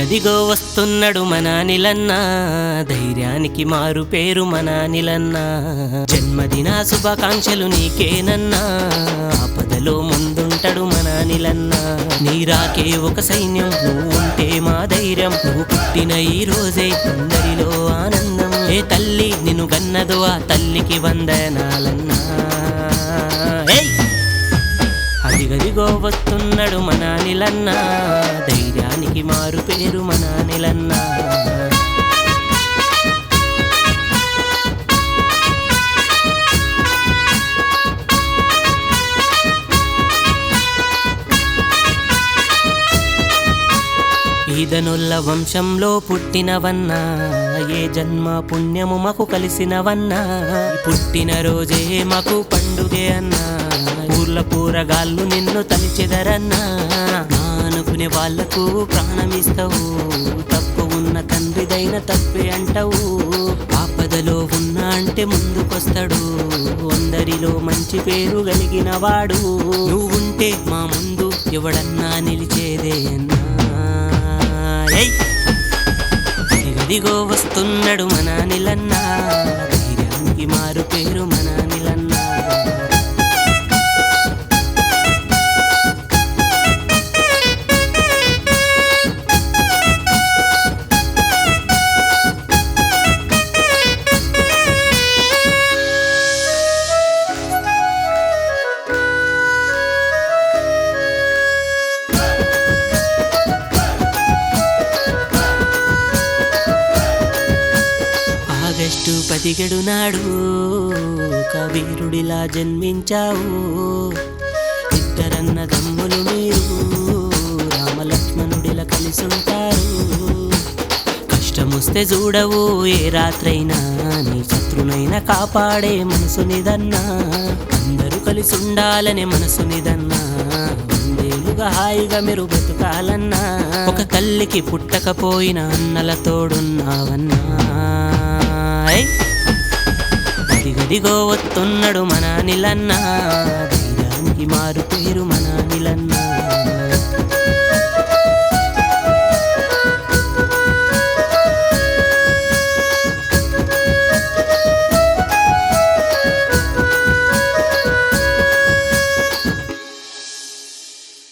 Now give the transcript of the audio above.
గదిగో వస్తున్నాడు మన నిలన్నా ధైర్యానికి మారు పేరు మన నిలన్నా జన్మదిన శుభాకాంక్షలు నీకేనన్నా. ఆపదలో ముందుంటాడు మన నిలన్నా నీరాకే ఒక సైన్యం నువ్వు ఉంటే మా ధైర్యం. నువ్వు పుట్టిన ఈ రోజే అందరిలో ఆనందం. ఏ తల్లి నిన్ను గన్నదు ఆ తల్లికి వందనాలన్నా. ఏయ్! అదిగదిగో వస్తున్నాడు మన ధైర్యం ధైర్యానికి మారు పేరు మన నెలన్న. ఈదనుల్ల వంశంలో పుట్టినవన్నా ఏ జన్మ పుణ్యము మాకు కలిసినవన్నా పుట్టిన రోజే మాకు పండుగే అన్నా. ఊర్ల కూరగాళ్ళు నిన్ను తలిచెదరన్నా. నా అనుకునే వాళ్ళకు ప్రాణమిస్తావు. తప్పు ఉన్న తండ్రిదైన తప్పే అంటావు. ఆపదలో ఉన్నా అంటే ముందుకొస్తాడు. అందరిలో మంచి పేరు కలిగిన వాడు. నువ్వుంటే మా ముందు ఎవడన్నా నిలిచేదే అన్నా. ఏయ్! వస్తున్నాడు మన నిలన్న ధైర్యానికి మారు పేరు మన ఆగస్టు పదిహేడు నాడు కబీరుడిలా జన్మించావు. ఇద్దరన్న దమ్ములు మీరు రామలక్ష్మణుడిలా కలిసి ఉంటారు కష్టమొస్తే చూడవు ఏ రాత్రైనా నీ శత్రునైనా కాపాడే మనసునిదన్నా అందరూ కలిసి ఉండాలనే మనసునిదన్నా వందేలుగా హాయిగా మీరు బతకాలన్నా. ఒక తల్లికి పుట్టకపోయిన అన్నల తోడున్నావన్నా. ఏయ్! అదిగదిగో వస్తున్నాడు మన నిలన్నా ధైర్యానికి మారు పేరు మన నిలన్నా